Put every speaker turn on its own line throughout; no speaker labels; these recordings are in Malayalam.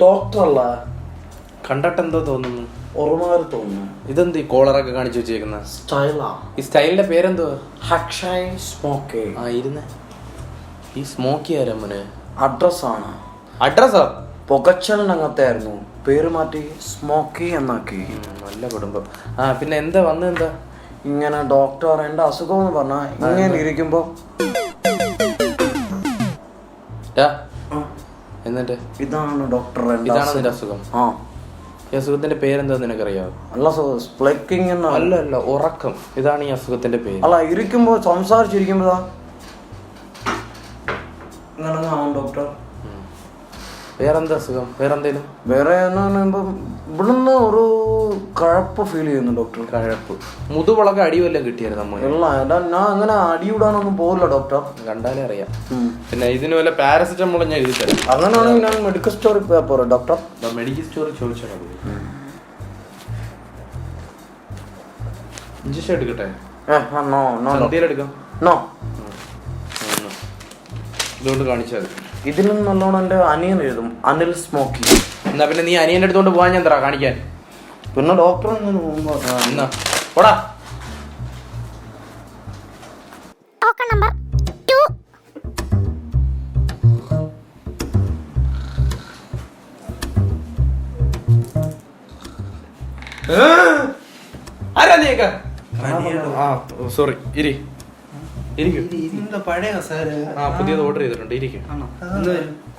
ഡോക്ടറല്ല
കണ്ടിട്ടെന്തോ തോന്നുന്നു?
ഒരുമാതിരി തോന്നുന്നു.
ഇതെന്ത് ഈ കോളറൊക്കെ കാണിച്ചു വെച്ചേക്കുന്ന?
സ്റ്റൈലാ
ഈ സ്റ്റൈലിന്റെ പേരെന്തോ
ഹക്ഷായ് സ്മോക്കേ
ആ ഇരുന്ന്. ഈ സ്മോക്കി ആരമ്മന്
അഡ്രസ്സാണ്
അഡ്രസ്സോ
പുകച്ചലിനകത്തെ ആയിരുന്നു പേര് മാറ്റി സ്മോക്കി എന്നാക്കി.
നല്ല കുടുംബം. ആ പിന്നെ എന്താ വന്നത് എന്താ?
ഇങ്ങനെ ഡോക്ടർ എന്റെ അസുഖം എന്ന് പറഞ്ഞാ ഇങ്ങനെ ഇരിക്കുമ്പോ
എന്നിട്ട്?
ഇതാണ് ഡോക്ടർ
ഇതാണ്
അസുഖം.
നിന്റെ അസുഖം?
ആ.
ഈ അസുഖത്തിന്റെ പേരെന്താ നിനക്കറിയാവോ
അല്ല
അല്ല അല്ല ഉറക്കം. ഇതാണ് ഈ അസുഖത്തിന്റെ പേര്.
അല്ല ഇരിക്കുമ്പോ സംസാരിച്ചിരിക്കുമ്പോഴാ ആവും ഡോക്ടർ.
വേറെന്താ അസുഖം വേറെന്തേലും?
വേറെ എന്ന് പറയുമ്പോ ഇവിടുന്ന് ഒരു കഴപ്പ് ഫീൽ ചെയ്യുന്നു ഡോക്ടർ
കഴപ്പ്. മുതുവളൊക്കെ അടി വല്ലതും കിട്ടിയായിരുന്നു നമ്മൾ
ഇല്ല എടാ, ഞാൻ അങ്ങനെ അടിയിടാനൊന്നും പോകില്ല ഡോക്ടർ
കണ്ടാലേ അറിയാം. പിന്നെ ഇതിന് വല്ല പാരസെറ്റമോൾ ഞാൻ എഴുതി തരാം.
അങ്ങനെയാണെങ്കിൽ ഞാൻ മെഡിക്കൽ സ്റ്റോറിൽ പോയാൽ പോരെ ഡോക്ടർ
മെഡിക്കൽ സ്റ്റോറിൽ ചോദിച്ചാൽ മതി. ഇഞ്ചക്ഷൻ എടുക്കട്ടെ?
ഏ നോ നോ
ചന്തയിൽ എടുക്കാം.
നോ.
ഇതുകൊണ്ട് കാണിച്ചാൽ
ഇതിലും നല്ലോണം എന്റെ അനിയൻ എഴുതും. അനിൽ സ്മോക്കി.
എന്നാ പിന്നെ നീ അനിയന്റെ അടുത്തോണ്ട് പോകാൻ ഞാൻ തരാ കാണിക്കാൻ.
പിന്നെ ഡോക്ടർ
എന്നാ പോടാ.
Token number two.
ആരാ നീക്ക ആ സോറി ഇരി. ഇരിക്കും.
എന്താ പഴയ കസേര
ആ പുതിയത് ഓർഡർ ചെയ്തിട്ടുണ്ട്. ഇരിക്കും.
എന്ത്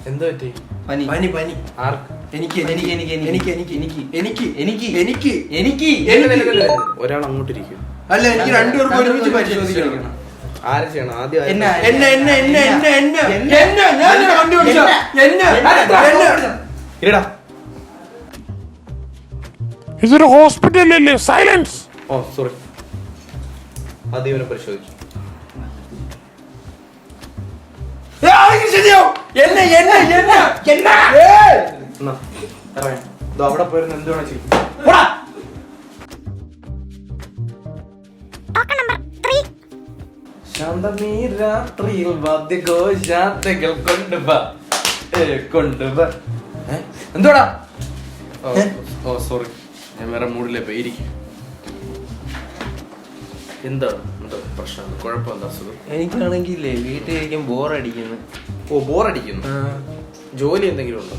എന്താ പറ്റി?
പനി. പനി പനി.
ആർക്ക്?
എനിക്ക് എനിക്ക് എനിക്ക് എനിക്ക് എനിക്ക് എനിക്ക് എനിക്ക്. എനിക്ക് എനിക്ക്. എനിക്ക് എനിക്ക്.
ഒരാൾ അങ്ങോട്ട് ഇരിക്കും.
അല്ല എനിക്ക് രണ്ടുപേർക്കും ഒരുമിച്ച് പരിശോധിക്കണം.
ആരെ ചെയ്യണം? ആദ്യം
എന്നെ എന്നെ എന്നെ എന്നെ എന്നെ എന്നെ എന്നെ ഞാൻ എന്നെ
ഇരിടാ.
ഇതൊരു ഹോസ്പിറ്റലല്ലേ സൈലൻസ്
ഓ സോറി ആദ്യം പരിശോധിച്ചു.
ശരിയോ എന്നെ എന്നെ എന്നെ. എന്നാ?
അവിടെ പോയിരുന്ന എന്തുവാണ് ചെയ്യും. ശാന്തമീ രാത്രിയിൽ എന്തോടാ ഓ സോറി ഞാൻ എന്താ? പ്രശ്നം? കുഴപ്പമെന്താ
എനിക്കാണെങ്കിൽ വീട്ടിലിരിക്കാൻ ബോറടിക്കുന്നു
ഓ ബോറടിക്കുന്നു. ജോലി എന്തെങ്കിലും ഉണ്ടോ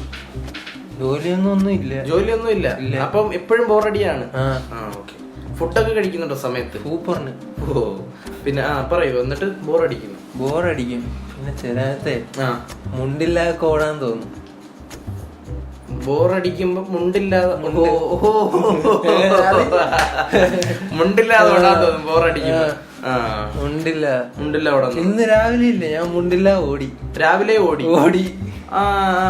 ജോലിയൊന്നും ഒന്നും ഇല്ല.
ജോലിയൊന്നും ഇല്ല. അപ്പം എപ്പോഴും ബോറടിയാണ്? ഫുഡൊക്കെ കഴിക്കുന്നുണ്ടോ സമയത്ത്?
സൂപ്പറിന്
ഓ പിന്നെ ആ പറയൂ എന്നിട്ട് ബോറടിക്കുന്നു.
ബോറടിക്കും. പിന്നെ ചിലത്തെ
ആ.
മുണ്ടില്ലാതെ കോടാൻ തോന്നും.
ബോറടിക്കുമ്പോ മുണ്ടില്ലാതെ. മുണ്ടില്ലാതെ ഓടാൻ തോന്നും ബോറടിക്കുമ്പോ.
മുണ്ടില്ല.
മുണ്ടില്ല അവിടെ
ഇന്ന് രാവിലെ ഇല്ല ഞാൻ മുണ്ടില്ല ഓടി.
രാവിലെ ഓടി?
ഓടി.
ആ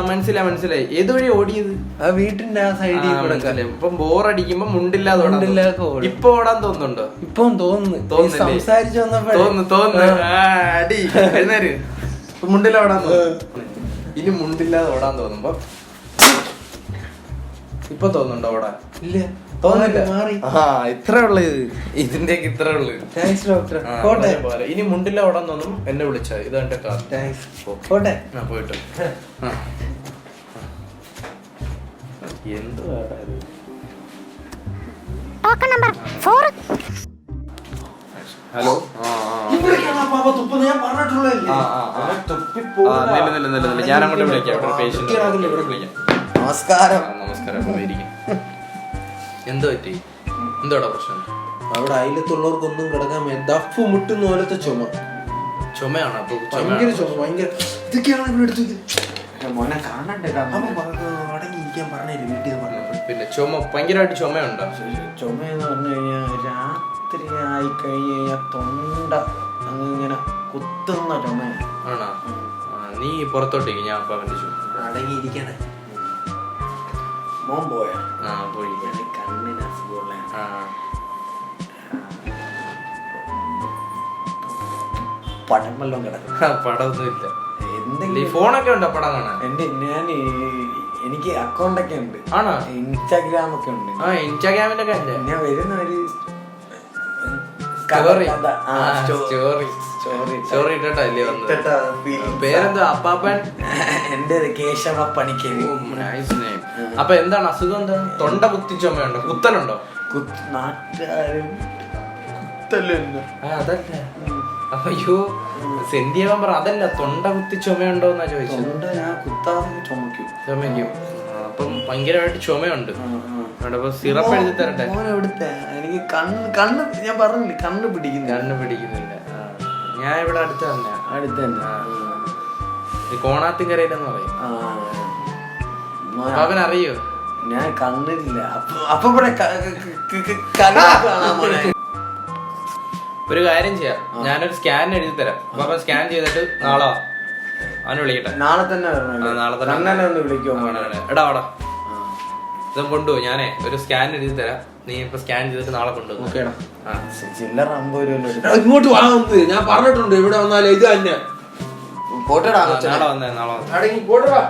മനസ്സിലായി മനസ്സിലായി. ഏത് വഴി ഓടിയത്?
ആ വീട്ടിന്റെ ആ സൈഡിൽ കൂടെ.
ഇപ്പം ബോറടിക്കുമ്പോ മുണ്ടില്ല ഓടാൻ
മുണ്ടില്ലാതെ
ഇപ്പൊ ഓടാൻ തോന്നുന്നുണ്ടോ?
ഇപ്പൊ തോന്നുന്നു. നീ
തോന്നുന്നില്ലേ?
സംസാരിച്ചു വന്നപ്പോഴേ.
തോന്നുന്നു തോന്നുന്നു. ആ, അടി. എഴുന്നേര്. മുണ്ടില്ല ഓടാൻ തോന്നുന്നു. ഇനി മുണ്ടില്ലാതെ ഓടാൻ തോന്നുമ്പോ ഇപ്പൊ തോന്നുന്നുണ്ടോ ഓടാൻ?
ഇല്ല.
തോന്നില്ല ആ ഇത്ര ഇത്രേ ഉള്ളത്
താങ്ക്സ് ഡോക്ടർ
ആ,
പോട്ടെ.
ഇനി മുണ്ടില്ല ഓടാൻ തോന്നും എന്നെ വിളിച്ച ഇത് എന്റെ കാർ
താങ്ക്സ് പോട്ടെ.
ആ പോയിട്ട്. ആ. എന്ത് വേറെ ഇത്?
ടോക്കൺ നമ്പർ ഫോർ
ഹലോ ആ ആ
ഇവിടേക്കാണ് ആ പാപ്പ തുപ്പുന്നത്? ഞാൻ പറഞ്ഞിട്ടുള്ളതല്ലേ?
ആ. ഞാൻ അങ്ങോട്ട് വിളിക്കാം. ഇവിടെ
നമസ്കാരം.
നമസ്കാരം. അപ്പൊ ഇരിക്കും. എന്ത് പറ്റി? എന്താടാ പ്രശ്നം?
അവിടെ അയലത്തുള്ളവർക്കൊന്നും കിടക്കാൻ. ദഫ് മുട്ടുന്ന പോലത്തെ ചുമ.
ചുമയാണ്? അപ്പൊ
ഭയങ്കര ചുമ ഭയങ്കര ഇതൊക്കെയാണ് ഇവിടെ എടുത്തത്?
മോനെ കാണണ്ടേ
അവൻ പറഞ്ഞു അടങ്ങിയിരിക്കാൻ പറഞ്ഞില്ല വീട്ടിൽ നിന്ന് പറഞ്ഞപ്പോൾ
പിന്നെ ചുമ ഭയങ്കരമായിട്ട് ചുമയുണ്ടോ?
ചുമ എന്ന് പറഞ്ഞു കഴിഞ്ഞാൽ രാത്രി ആയി കഴിഞ്ഞ് കഴിഞ്ഞാൽ തൊണ്ട അങ്ങ് ഇങ്ങനെ കുത്തുന്ന ചുമയാണ്
ആണോ? നീ പുറത്തോട്ടേക്ക് ഞാൻ അപ്പൊ അവന്റെ ചുമ
അടങ്ങിയിരിക്കണേ.
മോൻ പോയ
ആ പോയി
കണ്ണിന് അസുഖമുള്ള
ആ
പടം വല്ലതും കിടക്കും
പടമൊന്നുമില്ല.
എന്തെങ്കിലും
ഫോണൊക്കെ ഉണ്ടോ പടം കാണാൻ
എന്റെ ഞാൻ എനിക്ക് അക്കൗണ്ട് ഒക്കെ ഉണ്ട്.
ആണോ?
ഇൻസ്റ്റാഗ്രാം ഒക്കെ ഉണ്ട്.
ആ ഇൻസ്റ്റാഗ്രാമിന്റെ ഒക്കെ ഉണ്ട്.
ഞാൻ വരുന്ന ഒരു
സ്റ്റോറി സ്റ്റോറി
സ്റ്റോറി
ഇട്ടിട്ടല്ലേ വന്നത്. പേരെന്താ? അപ്പാപ്പൻ?
എന്റെ കേശവ പണിക്കര്
നൈസ് നെയിം അപ്പൊ എന്താണ് അസുഖം എന്താണ് തൊണ്ട കുത്തി ചുമയുണ്ടോ? കുത്തലുണ്ടോ?
കുത്ത് നാട്ടുകാരും കുത്തല്ലോ
ആ അതല്ല അയ്യോ സെന്റിയവൻ പറ അതല്ല തൊണ്ട കുത്തി ചുമയുണ്ടോ എന്നാ ചോദിച്ചത്.
തൊണ്ട ഞാൻ കുത്താതെ ചുമക്കും
ചുമയ്ക്കും. അപ്പം ഭയങ്കരമായിട്ട് ചുമയുണ്ട്. സിറപ്പ് എഴുതി തരട്ടെ.
എവിടുത്തെ? എനിക്ക് കണ്ണ് കണ്ണ് ഞാൻ പറഞ്ഞില്ലേ കണ്ണ് പിടിക്കുന്നു
കണ്ണ് പിടിക്കുന്നില്ല. ഞാൻ ഇവിടെ അടുത്ത് തന്നെ.
അടുത്ത് തന്നെ.
കോണാത്തിൻകരയിലെന്ന് പറയും. അപ്പാപ്പൻ അറിയോ
ഞാൻ കണ്ണില്ല. അപ്പൊ അപ്പൊ ഇവിടെ.
ഒരു കാര്യം ചെയ്യാം. ഞാനൊരു സ്കാൻ എഴുതി തരാം. അപ്പൊ സ്കാൻ ചെയ്തിട്ട് നാളെ അവനെ വിളിക്കട്ടെ.
നാളെ തന്നെ
നാളെ തന്നെ.
ഒന്ന് വിളിക്കുമോ.
എടാ അവിടെ ഇതും കൊണ്ടുപോകും ഞാനേ ഒരു സ്കാൻ എഴുതി തരാം. നീ ഇപ്പൊ സ്കാൻ ചെയ്തിട്ട് നാളെ കൊണ്ടുപോകും
ചില്ലറ
ഇങ്ങോട്ട് വാ ഞാൻ പറഞ്ഞിട്ടുണ്ട്. ഇവിടെ വന്നാലേ ഇത് തന്നെ
പോട്ടടാ
നാളെ വന്നേ നാളെ
പോട്ടടാ.